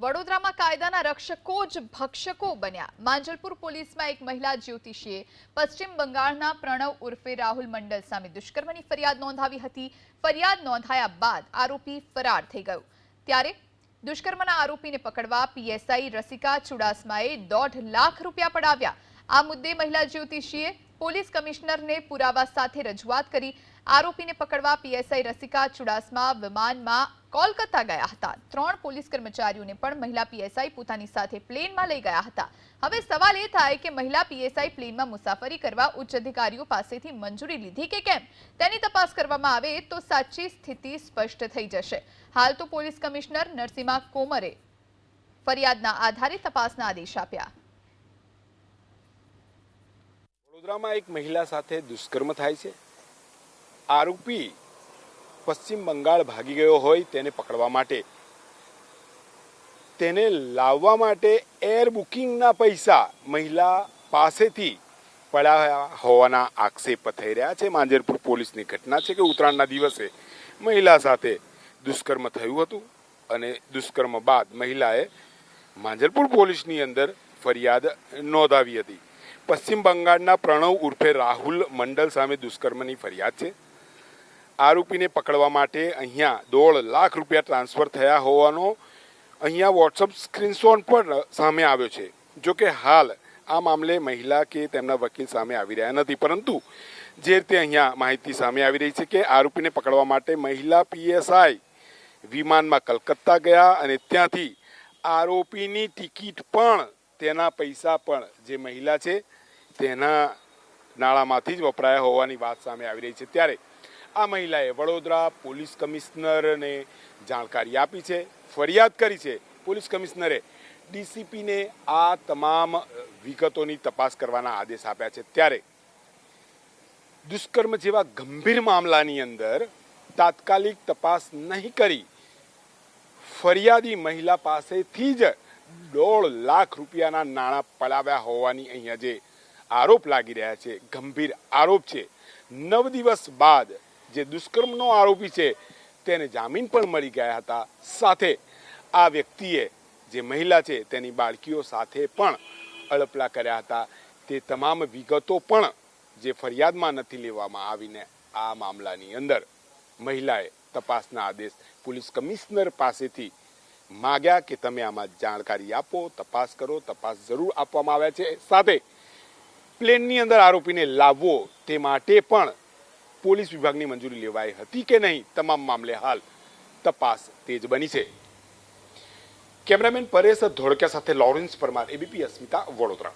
વડોદરામાં કાયદાના રક્ષકો જ ભક્ષકો બન્યા. માંજલપુર પોલીસમાં એક મહિલા જ્યોતિષીએ પશ્ચિમ બંગાળના પ્રણવ ઉર્ફે રાહુલ મંડલ સામે દુષ્કર્મની ફરિયાદ નોંધાવી હતી. ફરિયાદ નોંધાયા બાદ આરોપી ફરાર થઈ ગયો. ત્યારે દુષ્કર્મના આરોપીને પકડવા પીએસઆઈ રસિકા ચુડાસમાએ દોઢ લાખ રૂપિયા પડાવ્યા. આ મુદ્દે મહિલા જ્યોતિષીએ પોલીસ કમિશનરને પુરાવા સાથે રજૂઆત કરી આરોપીને પકડવા પીએસઆઈ રસિકા ચુડાસમા વિમાનમાં કોલકાતા ગયા હતા. ત્રણ પોલીસ કર્મચારીઓને પણ મહિલા પીએસઆઈ પોતાની સાથે પ્લેનમાં લઈ ગયા હતા. હવે સવાલ એ થાય કે મહિલા પીએસઆઈ પ્લેનમાં મુસાફરી કરવા ઉચ્ચ અધિકારીઓ પાસેથી મંજૂરી લીધી કે કેમ? તેની તપાસ કરવામાં આવે તો સાચી સ્થિતિ સ્પષ્ટ થઈ જશે. હાલ તો પોલીસ કમિશનર નરસિંહા કોમરે ફરિયાદના આધારે તપાસના આદેશ આપ્યા. વડોદરામાં એક મહિલા સાથે દુષ્કર્મ થાય છે. આરોપી પશ્ચિમ બંગાળ ભાગી ગયો હોય તેને પકડવા માટે. તેને લાવવા માટે એર બુકિંગના પૈસા મહિલા પાસેથી પડાયા હોવાના આક્ષેપ થઈ રહ્યા છે. માંજરપુર પોલીસની ઘટના છે કે ઉત્તરાયણના દિવસે મહિલા સાથે દુષ્કર્મ થયું હતું અને દુષ્કર્મ બાદ મહિલાએ માંજરપુર પોલીસની અંદર ફરિયાદ નોંધાવી હતી. પશ્ચિમ બંગાળના પ્રણવ ઉર્ફે રાહુલ મંડલ સામે દુષ્કર્મની ફરિયાદ છે. આરોપીને પકડવા માટે અહીંયા દોઢ લાખ રૂપિયા ટ્રાન્સફર થયા હોવાનો અહીંયા વોટ્સઅપ સ્ક્રીનશોટ પણ સામે આવ્યો છે. જો કે હાલ આ મામલે મહિલા કે તેમના વકીલ સામે આવી રહ્યા નથી. પરંતુ જે રીતે અહીંયા માહિતી સામે આવી રહી છે કે આરોપીને પકડવા માટે મહિલા પીએસઆઈ વિમાનમાં કલકત્તા ગયા અને ત્યાંથી આરોપીની ટિકિટ પણ તેના પૈસા પણ જે મહિલા છે, તેના નાણામાંથી જ વપરાયા હોવાની વાત સામે આવી રહી છે. ત્યારે આ મહિલાએ વડોદરા પોલીસ કમિશનરને જાણકારી આપી છે, ફરિયાદ કરી છે. પોલીસ કમિશનરે ડીસીપીને આ તમામ વિગતોની તપાસ કરવાના આદેશ આપ્યા છે. ત્યારે દુષ્કર્મ જેવા ગંભીર મામલાની અંદર તાત્કાલિક તપાસ નહીં કરી, ફરિયાદી મહિલા પાસેથી જ દોઢ લાખ રૂપિયાના નાણાં પડાવ્યા હોવાની અહીંયા જે આરોપ લાગી રહ્યા છે, ગંભીર આરોપ છે. નવ દિવસ બાદ જે દુષ્કર્મનો આરોપી છે, તેને જામીન પણ મળી ગયા હતા. સાથે આ વ્યક્તિએ જે મહિલા છે, તેની બાળકીઓ સાથે પણ અળપલા કર્યા હતા. તે તમામ વિગતો પણ જે ફરિયાદમાં નથી લેવામાં આવીને આ મામલાની અંદર મહિલાએ તપાસના આદેશ પોલીસ કમિશનર પાસેથી માગ્યા કે તમે આમાં જાણકારી આપો, તપાસ કરો, તપાસ જરૂર આપવામાં આવ્યા છે. સાથે પ્લેનની અંદર આરોપીને લાવવો તે માટે પણ પોલીસ વિભાગની મંજૂરી લેવાઈ હતી કે નહીં, તમામ મામલે હાલ તપાસ તેજ બની છે. કેમેરામેન પરેશ ધોળકિયા સાથે લોરેન્સ પરમાર એબીપી અસ્મિતા, વડોદરા.